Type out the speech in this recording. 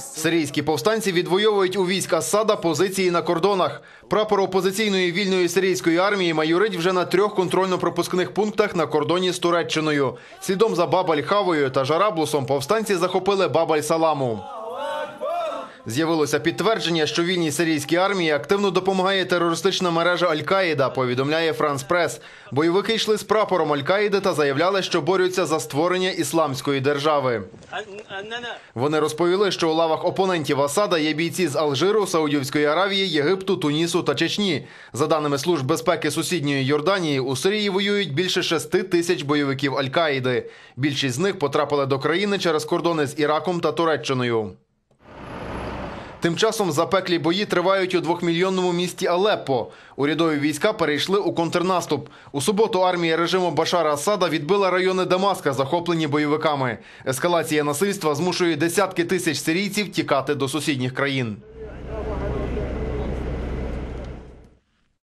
Сирійські повстанці відвоюють у військ Асада позиції на кордонах. Прапор опозиційної вільної сирійської армії майорить вже на трьох контрольно-пропускних пунктах на кордоні з Туреччиною. Слідом за Бабаль-Хавою та Жараблусом повстанці захопили Бабаль-Саламу. З'явилося підтвердження, що вільній сирійській армії активно допомагає терористична мережа Аль-Каїда, повідомляє Франс Прес. Бойовики йшли з прапором Аль-Каїди та заявляли, що борються за створення ісламської держави. Вони розповіли, що у лавах опонентів Асада є бійці з Алжиру, Саудівської Аравії, Єгипту, Тунісу та Чечні. За даними служб безпеки сусідньої Йорданії, у Сирії воюють більше шести тисяч бойовиків Аль-Каїди. Більшість з них потрапили до країни через кордони з Іраком та Туреччиною. Тим часом запеклі бої тривають у двохмільйонному місті Алеппо. Урядові війська перейшли у контрнаступ. У суботу армія режиму Башара Асада відбила райони Дамаска, захоплені бойовиками. Ескалація насильства змушує десятки тисяч сирійців тікати до сусідніх країн.